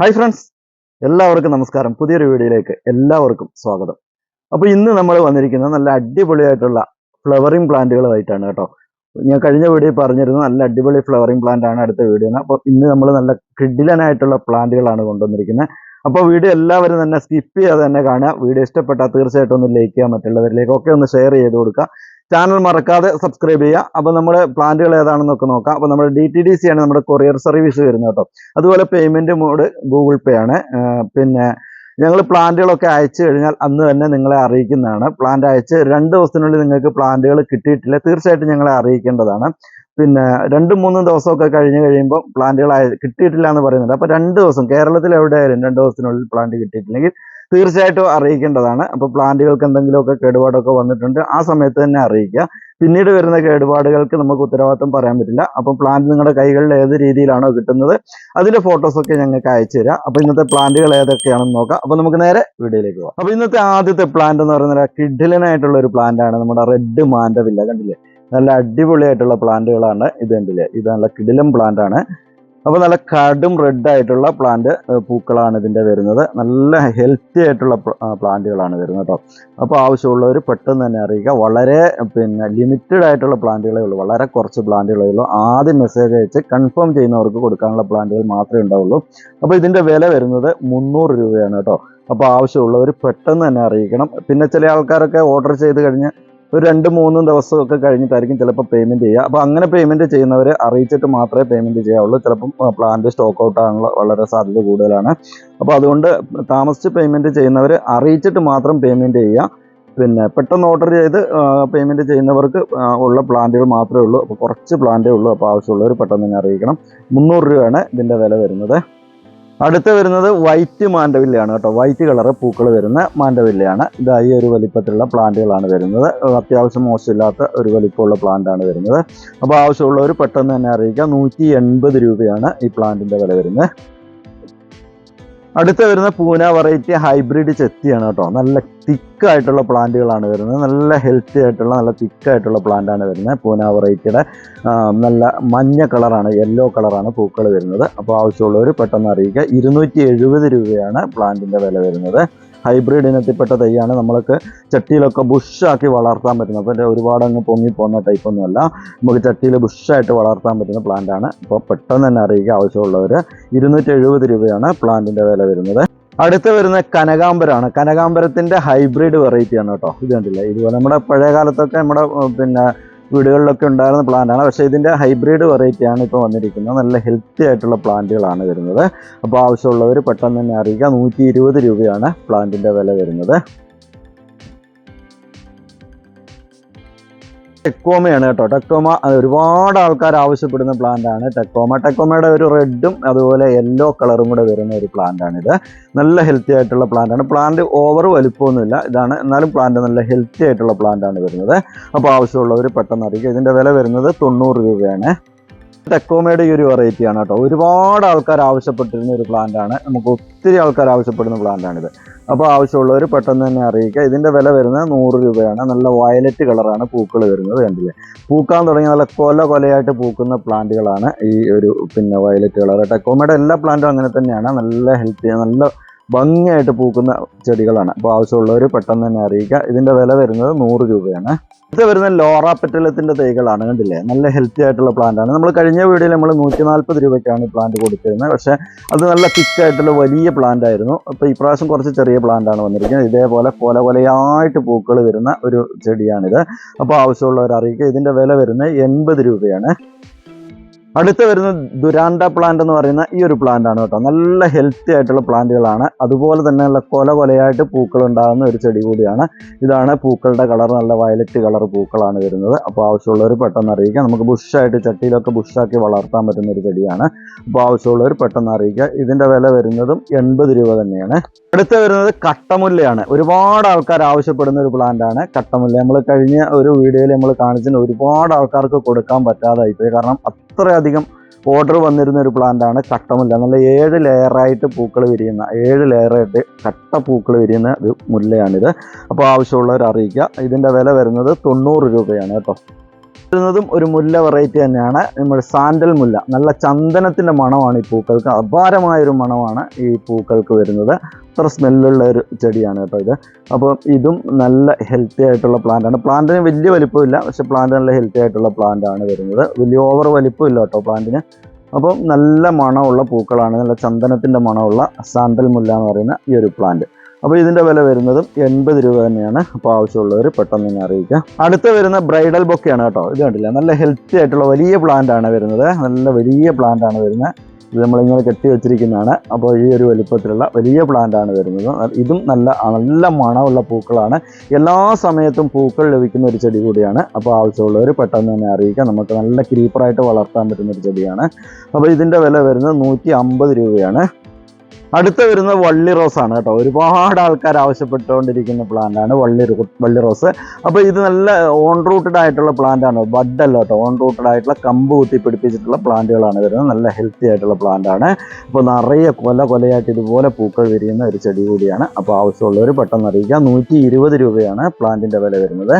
Hi friends എല്ലാവർക്കും നമസ്കാരം. പുതിയൊരു വീഡിയോയിലേക്ക് എല്ലാവർക്കും സ്വാഗതം. അപ്പോൾ ഇന്ന് നമ്മൾ വന്നിരിക്കുന്നത് നല്ല അടിപൊളിയായിട്ടുള്ള ഫ്ലവറിംഗ് പ്ലാന്റുകളുമായിട്ടാണ് കേട്ടോ. ഞാൻ കഴിഞ്ഞ വീഡിയോ പറഞ്ഞിരുന്നു നല്ല അടിപൊളി ഫ്ലവറിംഗ് പ്ലാന്റ് ആണ് അടുത്ത വീഡിയോ അപ്പോൾ ഇന്ന് നമ്മൾ നല്ല കിഡിലനായിട്ടുള്ള പ്ലാന്റുകളാണ് കൊണ്ടുവന്നിരിക്കുന്നത്. അപ്പോൾ വീഡിയോ എല്ലാവരും തന്നെ സ്കിപ്പ് ചെയ്യാതെ തന്നെ കാണുക. വീഡിയോ ഇഷ്ടപ്പെട്ടാൽ തീർച്ചയായിട്ടും ഒന്ന് ലൈക്ക് ചെയ്യുക മറ്റുള്ളവരിലേക്ക് ഒക്കെ ഒന്ന് ഷെയർ ചെയ്ത് കൊടുക്കുക. ചാനൽ മറക്കാതെ സബ്സ്ക്രൈബ് ചെയ്യുക. അപ്പോൾ നമ്മുടെ പ്ലാന്റുകൾ ഏതാണെന്നൊക്കെ നോക്കാം. അപ്പോൾ നമ്മുടെ ഡി ടി ഡി സി ആണ് നമ്മുടെ കൊറിയർ സർവീസ് വരുന്നത് കേട്ടോ. അതുപോലെ പേയ്മെന്റ് മോഡ് ഗൂഗിൾ പേ ആണ്. പിന്നെ ഞങ്ങൾ പ്ലാന്റുകളൊക്കെ അയച്ചു കഴിഞ്ഞാൽ അന്ന് തന്നെ നിങ്ങളെ അറിയിക്കുന്നതാണ്. പ്ലാന്റ് അയച്ച് രണ്ട് ദിവസത്തിനുള്ളിൽ നിങ്ങൾക്ക് പ്ലാന്റുകൾ കിട്ടിയിട്ടില്ല. തീർച്ചയായിട്ടും ഞങ്ങളെ അറിയിക്കേണ്ടതാണ്. പിന്നെ രണ്ടും മൂന്നും ദിവസമൊക്കെ കഴിഞ്ഞ് കഴിയുമ്പോൾ പ്ലാന്റുകൾ കിട്ടിയിട്ടില്ല എന്ന് പറയുന്നുണ്ട്. അപ്പോൾ രണ്ട് ദിവസം കേരളത്തിൽ എവിടെയായാലും രണ്ട് ദിവസത്തിനുള്ളിൽ പ്ലാന്റ് കിട്ടിയിട്ടില്ലെങ്കിൽ തീർച്ചയായിട്ടും അറിയിക്കേണ്ടതാണ്. അപ്പോൾ പ്ലാന്റുകൾക്ക് എന്തെങ്കിലുമൊക്കെ കേടുപാടൊക്കെ വന്നിട്ടുണ്ട് ആ സമയത്ത് തന്നെ അറിയിക്കുക. പിന്നീട് വരുന്ന കേടുപാടുകൾക്ക് നമുക്ക് ഉത്തരവാദിത്വം പറയാൻ പറ്റില്ല. അപ്പം പ്ലാന്റ് നിങ്ങളുടെ കൈകളിൽ ഏത് രീതിയിലാണോ കിട്ടുന്നത് അതിന്റെ ഫോട്ടോസൊക്കെ ഞങ്ങൾക്ക് അയച്ചു തരാം. അപ്പൊ ഇന്നത്തെ പ്ലാന്റുകൾ ഏതൊക്കെയാണെന്ന് നോക്കാം. അപ്പോൾ നമുക്ക് നേരെ വീഡിയോയിലേക്ക് പോകാം അപ്പോൾ ഇന്നത്തെ ആദ്യത്തെ പ്ലാന്റ് എന്ന് പറയുന്നത് കിഡിലനായിട്ടുള്ള ഒരു പ്ലാന്റാണ് നമ്മുടെ റെഡ് മാൻഡവില്ല കണ്ടില്ലേ? നല്ല അടിപൊളിയായിട്ടുള്ള പ്ലാന്റുകളാണ് ഇത് കണ്ടില്ലേ? ഇത് നല്ല കിഡിലം പ്ലാന്റ് ആണ്. അപ്പൊ നല്ല കടും റെഡ് ആയിട്ടുള്ള പ്ലാന്റ് പൂക്കളാണ് ഇതിന്റെ വരുന്നത്. നല്ല ഹെൽത്തി ആയിട്ടുള്ള പ്ലാന്റുകളാണ് വരുന്നത് കേട്ടോ അപ്പോൾ ആവശ്യമുള്ളവർ പെട്ടെന്ന് തന്നെ അറിയിക്കുക. വളരെ പിന്നെ ലിമിറ്റഡ് ആയിട്ടുള്ള പ്ലാന്റുകളേ ഉള്ളൂ. വളരെ കുറച്ച് പ്ലാന്റുകളേ ഉള്ളൂ. ആദ്യം മെസ്സേജ് അയച്ച് കൺഫേം ചെയ്യുന്നവർക്ക് കൊടുക്കാനുള്ള പ്ലാന്റുകൾ മാത്രമേ ഉണ്ടാവുള്ളൂ. അപ്പോൾ ഇതിന്റെ വില വരുന്നത് മുന്നൂറ് രൂപയാണ് കേട്ടോ അപ്പോൾ ആവശ്യമുള്ളവർ പെട്ടെന്ന് തന്നെ അറിയിക്കണം. പിന്നെ ചില ആൾക്കാരൊക്കെ ഓർഡർ ചെയ്ത് കഴിഞ്ഞ് ഒരു രണ്ട് മൂന്നും ദിവസമൊക്കെ കഴിഞ്ഞിട്ടായിരിക്കും ചിലപ്പോൾ പേയ്മെന്റ് ചെയ്യുക. അപ്പോൾ അങ്ങനെ പേയ്മെന്റ് ചെയ്യുന്നവരെ അറിയിച്ചിട്ട് മാത്രമേ പേയ്മെന്റ് ചെയ്യാവുള്ളൂ. ചിലപ്പം പ്ലാന്റ് സ്റ്റോക്ക് ഔട്ട് ആകാനുള്ള വളരെ സാധ്യത കൂടുതലാണ്. അപ്പോൾ അതുകൊണ്ട് താമസിച്ച് പേയ്മെന്റ് ചെയ്യുന്നവരെ അറിയിച്ചിട്ട് മാത്രം പേയ്മെന്റ് ചെയ്യുക. പിന്നെ പെട്ടെന്ന് ഓർഡർ ചെയ്ത് പേയ്മെന്റ് ചെയ്യുന്നവർക്ക് ഉള്ള പ്ലാന്റുകൾ മാത്രമേ ഉള്ളൂ. അപ്പോൾ കുറച്ച് പ്ലാന്റേ ഉള്ളൂ. അപ്പോൾ ആവശ്യമുള്ളവർ പെട്ടെന്ന് തന്നെ അറിയിക്കണം. മുന്നൂറ് രൂപയാണ് ഇതിന്റെ വില വരുന്നത്. അടുത്ത വരുന്നത് വൈറ്റ് മാൻഡവില്ലയാണ് കേട്ടോ. വൈറ്റ് കളറ് പൂക്കൾ വരുന്ന മാൻഡവില്ലയാണ്. ഇത് ഈ ഒരു വലിപ്പത്തിലുള്ള പ്ലാന്റുകളാണ് വരുന്നത്. അത്യാവശ്യം മോശമില്ലാത്ത ഒരു വലിപ്പമുള്ള പ്ലാന്റാണ് വരുന്നത്. അപ്പോൾ ആവശ്യമുള്ളവർ പെട്ടെന്ന് തന്നെ അറിയിക്കുക നൂറ്റി രൂപയാണ് ഈ പ്ലാന്റിന്റെ വില വരുന്നത്. അടുത്ത വരുന്ന പൂന വെറൈറ്റി ഹൈബ്രിഡ് ചെത്തിയാണ് കേട്ടോ. നല്ല തിക്കായിട്ടുള്ള പ്ലാന്റുകളാണ് വരുന്നത്. നല്ല ഹെൽത്തി ആയിട്ടുള്ള നല്ല തിക്കായിട്ടുള്ള പ്ലാന്റാണ് വരുന്നത്. പൂന വെറൈറ്റിയുടെ നല്ല മഞ്ഞ കളറാണ് യെല്ലോ കളറാണ് പൂക്കൾ വരുന്നത്. അപ്പോൾ ആവശ്യമുള്ളവർ പെട്ടെന്ന് അറിയിക്കുക. ഇരുന്നൂറ്റി രൂപയാണ് പ്ലാന്റിന്റെ വില വരുന്നത്. ഹൈബ്രിഡ് ഇനത്തിൽപ്പെട്ട തൈയാണ്. നമ്മൾക്ക് ചട്ടിയിലൊക്കെ ബുഷാക്കി വളർത്താൻ പറ്റുന്നത്. അപ്പോൾ ഒരുപാട് അങ്ങ് പൊങ്ങി പോകുന്ന ടൈപ്പൊന്നുമല്ല നമുക്ക് ചട്ടിയിൽ ബുഷായിട്ട് വളർത്താൻ പറ്റുന്ന പ്ലാന്റ് ആണ്. അപ്പോൾ പെട്ടെന്ന് തന്നെ അറിയിക്കുക ആവശ്യമുള്ളവർ ഇരുന്നൂറ്റി എഴുപത് രൂപയാണ് പ്ലാന്റിന്റെ വില വരുന്നത്. അടുത്ത് വരുന്ന കനകാംബരമാണ് കനകാംബരത്തിന്റെ ഹൈബ്രിഡ് വെറൈറ്റിയാണ് കേട്ടോ. ഇത് കണ്ടില്ല? ഇതുപോലെ നമ്മുടെ പഴയ കാലത്തൊക്കെ നമ്മുടെ പിന്നെ വീടുകളിലൊക്കെ ഉണ്ടായിരുന്ന പ്ലാന്റാണ് പക്ഷേ ഇതിന്റെ ഹൈബ്രിഡ് വെറൈറ്റിയാണ് ഇപ്പോൾ വന്നിരിക്കുന്നത്. നല്ല ഹെൽത്തി ആയിട്ടുള്ള പ്ലാന്റുകളാണ് വരുന്നത്. അപ്പോൾ ആവശ്യമുള്ളവർ പെട്ടെന്ന് തന്നെ അറിയിക്കുക. നൂറ്റി രൂപയാണ് പ്ലാന്റിന്റെ വില വരുന്നത്. ടെക്കോമയാണ് കേട്ടോ. ടെക്കോമ ഒരുപാട് ആൾക്കാർ ആവശ്യപ്പെടുന്ന പ്ലാന്റ് ആണ്. ടെക്കോമ ടെക്കോമയുടെ ഒരു റെഡും അതുപോലെ യെല്ലോ കളറും കൂടെ വരുന്ന ഒരു പ്ലാന്റ് ആണിത്. നല്ല ഹെൽത്തി ആയിട്ടുള്ള പ്ലാന്റ് ആണ്. പ്ലാന്റ് ഓവർ വലിപ്പമൊന്നുമില്ല. ഇതാണ് എന്നാലും പ്ലാന്റ് നല്ല ഹെൽത്തി ആയിട്ടുള്ള പ്ലാന്റ് ആണ് വരുന്നത്. അപ്പോൾ ആവശ്യമുള്ളവർ പെട്ടെന്ന് അറിയിക്കുക ഇതിന്റെ വില വരുന്നത് തൊണ്ണൂറ് രൂപയാണ്. ടെക്കോമയുടെ ഈ ഒരു വെറൈറ്റി ആണ് കേട്ടോ. ഒരുപാട് ആൾക്കാർ ആവശ്യപ്പെട്ടിരുന്ന ഒരു പ്ലാന്റ് ആണ്. നമുക്ക് ഒത്തിരി ആൾക്കാർ ആവശ്യപ്പെടുന്ന പ്ലാന്റ് ആണിത്. അപ്പോൾ ആവശ്യമുള്ളവർ പെട്ടെന്ന് തന്നെ അറിയിക്കുക. ഇതിന്റെ വില വരുന്നത് നൂറ് രൂപയാണ്. നല്ല വയലറ്റ് കളറാണ് പൂക്കൾ വരുന്നത് കണ്ടില്ലേ? പൂക്കാൻ തുടങ്ങിയ നല്ല കൊല കൊലയായിട്ട് പൂക്കുന്ന പ്ലാന്റുകളാണ് ഈ ഒരു പിന്നെ വയലറ്റ് കളർ ടെക്കോമയുടെ എല്ലാ പ്ലാന്റും അങ്ങനെ തന്നെയാണ്. നല്ല ഹെൽത്തി നല്ല ഭംഗിയായിട്ട് പൂക്കുന്ന ചെടികളാണ്. അപ്പോൾ ആവശ്യമുള്ളവർ പെട്ടെന്ന് തന്നെ അറിയിക്കുക. ഇതിന്റെ വില വരുന്നത് നൂറ് രൂപയാണ്. ഇത് വരുന്ന ലോറ പെറ്റലത്തിന്റെ തൈകളാണ് കണ്ടില്ലേ? നല്ല ഹെൽത്തി ആയിട്ടുള്ള പ്ലാന്റ് ആണ്. നമ്മൾ കഴിഞ്ഞ വീഡിയോയിൽ നമ്മൾ നൂറ്റി നാൽപ്പത് രൂപയ്ക്കാണ് ഈ പ്ലാന്റ് കൊടുത്തിരുന്നത്. പക്ഷേ അത് നല്ല തിക്കായിട്ടുള്ള വലിയ പ്ലാന്റ് ആയിരുന്നു. അപ്പോൾ ഇപ്രാവശ്യം കുറച്ച് ചെറിയ പ്ലാന്റ് ആണ് വന്നിരിക്കുന്നത്. ഇതേപോലെ കൊല കൊലയായിട്ട് പൂക്കൾ വരുന്ന ഒരു ചെടിയാണിത്. അപ്പോൾ ആവശ്യമുള്ളവർ അറിയിക്കുക. ഇതിന്റെ വില വരുന്നത് എൺപത് രൂപയാണ്. അടുത്ത വരുന്ന ദുരാണ്ട പ്ലാന്റ് എന്ന് പറയുന്ന ഈ ഒരു പ്ലാന്റ് ആണ് കേട്ടോ. നല്ല ഹെൽത്തി ആയിട്ടുള്ള പ്ലാന്റുകളാണ്. അതുപോലെ തന്നെ നല്ല കൊല കൊലയായിട്ട് പൂക്കൾ ഉണ്ടാകുന്ന ഒരു ചെടി കൂടിയാണ്. ഇതാണ് പൂക്കളുടെ കളർ നല്ല വയലറ്റ് കളർ പൂക്കളാണ് വരുന്നത്. അപ്പോൾ ആവശ്യമുള്ളവർ പെട്ടെന്ന് അറിയിക്കുക. നമുക്ക് ബുഷായിട്ട് ചട്ടിയിലൊക്കെ ബുഷാക്കി വളർത്താൻ പറ്റുന്ന ഒരു ചെടിയാണ്. അപ്പോൾ ആവശ്യമുള്ളവർ പെട്ടെന്ന് അറിയിക്കുക. ഇതിന്റെ വില വരുന്നതും എൺപത് രൂപ തന്നെയാണ്. അടുത്ത വരുന്നത് കട്ടമുല്ലയാണ്. ഒരുപാട് ആൾക്കാർ ആവശ്യപ്പെടുന്ന ഒരു പ്ലാന്റ് ആണ് കട്ടമുല്ല. നമ്മൾ കഴിഞ്ഞ ഒരു വീഡിയോയിൽ നമ്മൾ കാണിച്ചിട്ടുണ്ട് ഒരുപാട് ആൾക്കാർക്ക് കൊടുക്കാൻ പറ്റാതായി പോയി. കാരണം അത്രയധികം ഓർഡർ വന്നിരുന്ന ഒരു പ്ലാന്റ് ആണ് കട്ടമുല്ല. നല്ല ഏഴ് ലെയറായിട്ട് പൂക്കൾ വിരിയുന്ന ഏഴ് ലെയറായിട്ട് കട്ട പൂക്കൾ വിരിയുന്ന ഒരു മുല്ലയാണിത്. അപ്പോൾ ആവശ്യമുള്ളവർ അറിയിക്കുക. ഇതിന്റെ വില വരുന്നത് തൊണ്ണൂറ് രൂപയാണ് കേട്ടോ. വരുന്നതും ഒരു മുല്ല വെറൈറ്റി തന്നെയാണ്. നമ്മുടെ സാൻഡൽ മുല്ല. നല്ല ചന്ദനത്തിന്റെ മണമാണ് ഈ പൂക്കൾക്ക്. അപാരമായ ഒരു മണമാണ് ഈ പൂക്കൾക്ക് വരുന്നത്. അത്ര സ്മെല്ലുള്ള ഒരു ചെടിയാണ് കേട്ടോ ഇത്. അപ്പോൾ ഇതും നല്ല ഹെൽത്തി ആയിട്ടുള്ള പ്ലാന്റാണ് പ്ലാന്റിന് വലിയ വലിപ്പമില്ല. പക്ഷെ പ്ലാന്റ് നല്ല ഹെൽത്തി ആയിട്ടുള്ള പ്ലാന്റാണ് വരുന്നത്. വലിയ ഓവർ വലിപ്പമില്ല കേട്ടോ പ്ലാന്റിന് അപ്പം നല്ല മണമുള്ള പൂക്കളാണ്. നല്ല ചന്ദനത്തിന്റെ മണമുള്ള സാൻഡൽ മുല്ല എന്ന് പറയുന്ന ഈ ഒരു പ്ലാന്റ് അപ്പോൾ ഇതിന്റെ വില വരുന്നതും എൺപത് രൂപ തന്നെയാണ്. അപ്പോൾ ആവശ്യമുള്ളവർ പെട്ടെന്ന് തന്നെ അറിയിക്കാം. അടുത്ത വരുന്ന ബ്രൈഡൽ ബൊക്കെയാണ് കേട്ടോ. ഇത് കണ്ടില്ല? നല്ല ഹെൽത്തി ആയിട്ടുള്ള വലിയ പ്ലാന്റ് ആണ് വരുന്നത്. നല്ല വലിയ പ്ലാന്റ് ആണ് വരുന്നത്. ഇത് നമ്മളിങ്ങനെ കെട്ടി വെച്ചിരിക്കുന്നതാണ്. അപ്പോൾ ഈ ഒരു വലിപ്പത്തിലുള്ള വലിയ പ്ലാന്റ് ആണ് വരുന്നത്. ഇതും നല്ല നല്ല മണമുള്ള പൂക്കളാണ്. എല്ലാ സമയത്തും പൂക്കൾ ലഭിക്കുന്ന ഒരു ചെടി കൂടിയാണ്. അപ്പോൾ ആവശ്യമുള്ളവർ പെട്ടെന്ന് തന്നെ അറിയിക്കാം. നമുക്ക് നല്ല ക്രീപ്പറായിട്ട് വളർത്താൻ പറ്റുന്ന ഒരു ചെടിയാണ്. അപ്പോൾ ഇതിന്റെ വില വരുന്നത് നൂറ്റി രൂപയാണ്. അടുത്ത വരുന്നത് വള്ളി റോസ് ആണ് കേട്ടോ. ഒരുപാട് ആൾക്കാർ ആവശ്യപ്പെട്ടുകൊണ്ടിരിക്കുന്ന പ്ലാന്റ് ആണ് വള്ളി വള്ളി റോസ്. അപ്പോൾ ഇത് നല്ല ഓൺ റൂട്ടഡ് ആയിട്ടുള്ള പ്ലാന്റ് ആണ്. ബഡ് അല്ല കേട്ടോ. ഓൺ റൂട്ടഡ് ആയിട്ടുള്ള കമ്പ് കുത്തി പിടിപ്പിച്ചിട്ടുള്ള പ്ലാന്റുകളാണ് വരുന്നത്. നല്ല ഹെൽത്തി ആയിട്ടുള്ള പ്ലാന്റ് ആണ്. അപ്പോൾ നിറയെ കൊല കൊലയായിട്ട് ഇതുപോലെ പൂക്കൾ വിരിയുന്ന ഒരു ചെടി കൂടിയാണ്. അപ്പോൾ ആവശ്യമുള്ളവർ പെട്ടെന്ന് അറിയിക്കുക. നൂറ്റി രൂപയാണ് പ്ലാന്റിന്റെ വില വരുന്നത്.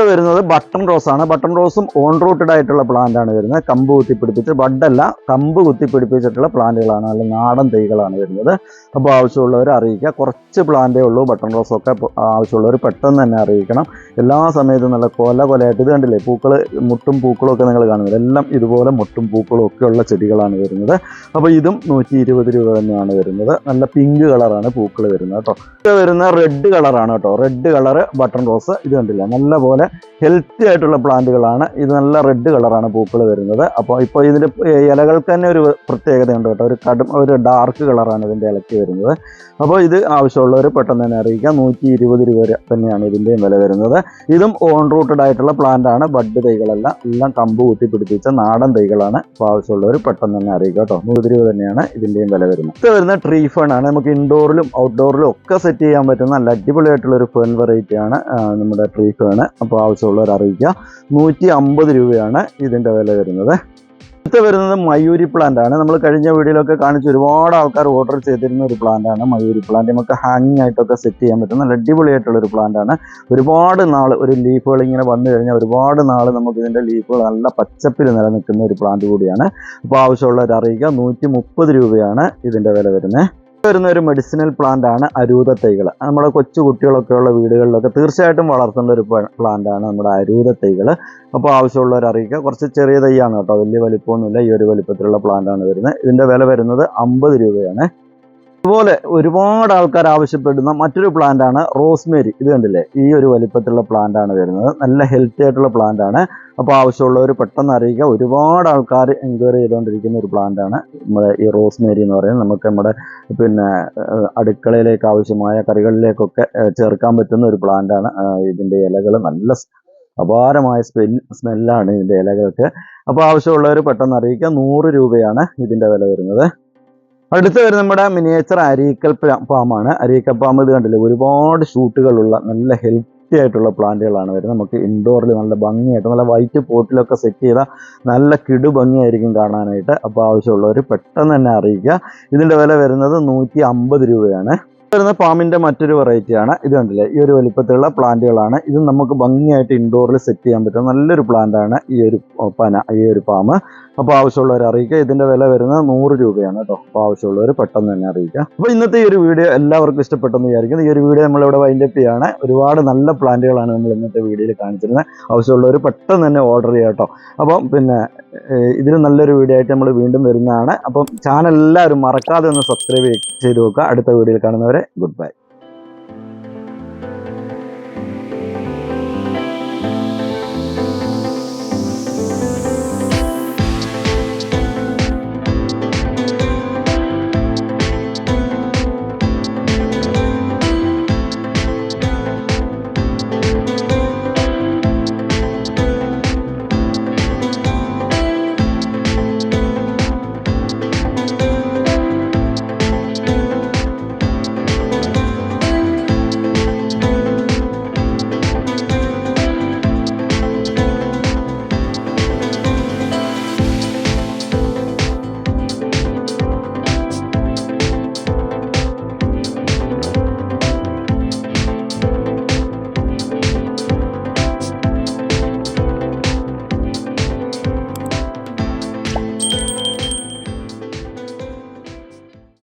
വരുന്നത് ബട്ടൺ റോസ് ആണ്. ബട്ടൺ റോസും ഓൺ റൂട്ടഡ് ആയിട്ടുള്ള പ്ലാന്റ് ആണ് വരുന്നത്. കമ്പ് കുത്തിപ്പിടിപ്പിച്ച് ബഡല്ല കമ്പ് കുത്തിപ്പിടിപ്പിച്ചിട്ടുള്ള പ്ലാന്റുകളാണ് അല്ലെങ്കിൽ നാടൻ തൈകളാണ് വരുന്നത്. അപ്പോൾ ആവശ്യമുള്ളവർ അറിയിക്കുക. കുറച്ച് പ്ലാന്റേ ഉള്ളൂ ബട്ടൺ റോസ് ഒക്കെ ആവശ്യമുള്ളവർ പെട്ടെന്ന് തന്നെ അറിയിക്കണം. എല്ലാ സമയത്തും നല്ല കൊല കൊലയായിട്ട് ഇത് കണ്ടില്ലേ? പൂക്കൾ മുട്ടും പൂക്കളും ഒക്കെ നിങ്ങൾ കാണുന്നത്. എല്ലാം ഇതുപോലെ മുട്ടും പൂക്കളും ഒക്കെ ഉള്ള ചെടികളാണ് വരുന്നത്. അപ്പോൾ ഇതും നൂറ്റി ഇരുപത് രൂപ തന്നെയാണ് വരുന്നത്. നല്ല പിങ്ക് കളറാണ് പൂക്കൾ വരുന്നത് കേട്ടോ. വരുന്ന റെഡ് കളറാണ് കേട്ടോ. റെഡ് കളറ് ബട്ടൺ റോസ് ഇത് കണ്ടില്ല? നല്ല പോലെ ഹെൽത്തി ആയിട്ടുള്ള പ്ലാന്റുകളാണ്. ഇത് നല്ല റെഡ് കളറാണ് പൂക്കൾ വരുന്നത്. അപ്പോൾ ഇപ്പോൾ ഇതിന്റെ ഇലകൾക്ക് തന്നെ ഒരു പ്രത്യേകതയുണ്ട് കേട്ടോ. ഒരു കടും ഒരു ഡാർക്ക് കളറാണ് ഇതിന്റെ ഇലയ്ക്ക് വരുന്നത്. അപ്പോൾ ഇത് ആവശ്യമുള്ളവർ പെട്ടെന്ന് തന്നെ അറിയിക്കാം. നൂറ്റി ഇരുപത് രൂപ തന്നെയാണ് ഇതിന്റെയും വില വരുന്നത്. ഇതും ഓൺ റൂട്ടഡ് ആയിട്ടുള്ള പ്ലാന്റാണ് ബഡ് തൈകളല്ല എല്ലാം കമ്പ് കുത്തി പിടിപ്പിച്ച നാടൻ തൈകളാണ്. അപ്പോൾ ആവശ്യമുള്ളവർ പെട്ടെന്ന് തന്നെ അറിയിക്കുക കേട്ടോ. നൂറ് രൂപ തന്നെയാണ് ഇതിന്റെയും വില വരുന്നത്. ഇത് വരുന്ന ട്രീ ഫൺ ആണ്. നമുക്ക് ഇൻഡോറിലും ഔട്ട്ഡോറിലും ഒക്കെ സെറ്റ് ചെയ്യാൻ പറ്റുന്ന നല്ല അടിപൊളിയായിട്ടുള്ള ഒരു ഫേൺ വെറൈറ്റിയാണ് നമ്മുടെ ട്രീ ഫേൺ ആവശ്യമുള്ളവർ അറിയിക്കുക. നൂറ്റി അമ്പത് രൂപയാണ് ഇതിന്റെ വില വരുന്നത്. അടുത്ത വരുന്നത് മയൂരി പ്ലാന്റ് ആണ്. നമ്മൾ കഴിഞ്ഞ വീഡിയോയിലൊക്കെ കാണിച്ച് ഒരുപാട് ആൾക്കാർ ഓർഡർ ചെയ്തിരുന്ന ഒരു പ്ലാന്റ് ആണ് മയൂരി പ്ലാന്റ് നമുക്ക് ഹാങ്ങിങ് ആയിട്ടൊക്കെ സെറ്റ് ചെയ്യാൻ പറ്റുന്ന നല്ല അടിപൊളിയായിട്ടുള്ള ഒരു പ്ലാന്റ് ആണ്. ഒരുപാട് നാൾ ഒരു ലീഫുകൾ ഇങ്ങനെ വന്നു കഴിഞ്ഞാൽ ഒരുപാട് നാൾ നമുക്ക് ഇതിന്റെ ലീഫുകൾ നല്ല പച്ചപ്പിൽ നിലനിൽക്കുന്ന ഒരു പ്ലാന്റ് കൂടിയാണ്. അപ്പോൾ ആവശ്യമുള്ളവർ അറിയിക്കുക. നൂറ്റി രൂപയാണ് ഇതിന്റെ വില വരുന്നത്. വരുന്ന ഒരു മെഡിസിനൽ പ്ലാന്റ് ആണ് അരൂത തൈകൾ നമ്മുടെ കൊച്ചു കുട്ടികളൊക്കെ ഉള്ള വീടുകളിലൊക്കെ തീർച്ചയായിട്ടും വളർത്തേണ്ട ഒരു പ്ലാന്റ് ആണ് നമ്മുടെ അരൂത തൈകൾ അപ്പോൾ ആവശ്യമുള്ളവർ അറിയിക്കുക. കുറച്ച് ചെറിയ തൈയാണ് കേട്ടോ. വലിയ വലിപ്പമൊന്നുമില്ല. ഈ ഒരു വലിപ്പത്തിലുള്ള പ്ലാന്റ് ആണ് വരുന്നത്. ഇതിന്റെ വില വരുന്നത് അമ്പത് രൂപയാണ്. അതുപോലെ ഒരുപാട് ആൾക്കാർ ആവശ്യപ്പെടുന്ന മറ്റൊരു പ്ലാന്റ് ആണ് റോസ്മേരി ഇത് കണ്ടില്ലേ? ഈ ഒരു വലിപ്പത്തിലുള്ള പ്ലാന്റ് ആണ് വരുന്നത്. നല്ല ഹെൽത്തി ആയിട്ടുള്ള പ്ലാന്റ് ആണ്. അപ്പോൾ ആവശ്യമുള്ളവർ പെട്ടെന്ന് അറിയിക്കുക. ഒരുപാട് ആൾക്കാർ എൻക്വയറി ചെയ്തുകൊണ്ടിരിക്കുന്ന ഒരു പ്ലാന്റ് ആണ്. നമ്മുടെ ഈ റോസ്മേരി എന്ന് പറയുന്നത്. നമുക്ക് നമ്മുടെ പിന്നെ അടുക്കളയിലേക്ക് ആവശ്യമായ കറികളിലേക്കൊക്കെ ചേർക്കാൻ പറ്റുന്ന ഒരു പ്ലാന്റ് ആണ്. ഇതിന്റെ ഇലകൾ നല്ല അപാരമായ സ്മെൽ സ്മെല്ലാണ് ഇതിന്റെ ഇലകൾക്ക്. അപ്പോൾ ആവശ്യമുള്ളവർ പെട്ടെന്ന് അറിയിക്കുക. നൂറ് രൂപയാണ് ഇതിന്റെ വില വരുന്നത്. അടുത്ത് വരുന്ന നമ്മുടെ മിനിയേച്ചർ അരീക്കൽ പാമാണ്. അരീക്കൽ പാമ്പ് ഇത് കണ്ടില്ലേ? ഒരുപാട് ഷൂട്ടുകളുള്ള നല്ല ഹെൽത്തി ആയിട്ടുള്ള പ്ലാന്റുകളാണ് വരുന്നത്. നമുക്ക് ഇൻഡോറിൽ നല്ല ഭംഗിയായിട്ട് നല്ല വൈറ്റ് പോട്ടിലൊക്കെ സെറ്റ് ചെയ്ത നല്ല കിടു ഭംഗിയായിരിക്കും കാണാനായിട്ട്. അപ്പോൾ ആവശ്യമുള്ളവർ പെട്ടെന്ന് തന്നെ അറിയിക്കുക. ഇതിന്റെ വില വരുന്നത് നൂറ്റി അമ്പത് രൂപയാണ്. വരുന്ന പാമ്പിന്റെ മറ്റൊരു വെറൈറ്റി ആണ്. ഇത് കണ്ടില്ലേ? ഈ ഒരു വലിപ്പത്തിലുള്ള പ്ലാന്റുകളാണ്. ഇത് നമുക്ക് ഭംഗിയായിട്ട് ഇൻഡോറിൽ സെറ്റ് ചെയ്യാൻ പറ്റും നല്ലൊരു പ്ലാന്റ് ആണ് ഈ ഒരു പന ഈ ഒരു പാമ്പ് അപ്പോൾ ആവശ്യമുള്ളവർ അറിയിക്കുക. ഇതിന്റെ വില വരുന്നത് നൂറ് രൂപയാണ് കേട്ടോ. അപ്പോൾ ആവശ്യമുള്ളവർ പെട്ടെന്ന് തന്നെ അറിയിക്കുക. അപ്പോൾ ഇന്നത്തെ ഈ ഒരു വീഡിയോ എല്ലാവർക്കും ഇഷ്ടപ്പെട്ടെന്ന് വിചാരിക്കുന്നു. ഈ ഒരു വീഡിയോ നമ്മളിവിടെ വൈൻഡപ്പ് ചെയ്യാണ്. ഒരുപാട് നല്ല പ്ലാന്റുകളാണ് നമ്മൾ ഇന്നത്തെ വീഡിയോയിൽ കാണിച്ചിരുന്നത്. ആവശ്യമുള്ളവർ പെട്ടെന്ന് തന്നെ ഓർഡർ ചെയ്യാം കേട്ടോ. അപ്പം പിന്നെ ഇതിന് നല്ലൊരു വീഡിയോ ആയിട്ട് നമ്മൾ വീണ്ടും വരുന്നതാണ്. അപ്പം ചാനൽ എല്ലാവരും മറക്കാതെ ഒന്ന് സബ്സ്ക്രൈബ് ചെയ്ത് നോക്കുക അടുത്ത വീഡിയോയിൽ കാണുന്നവരെ goodbye.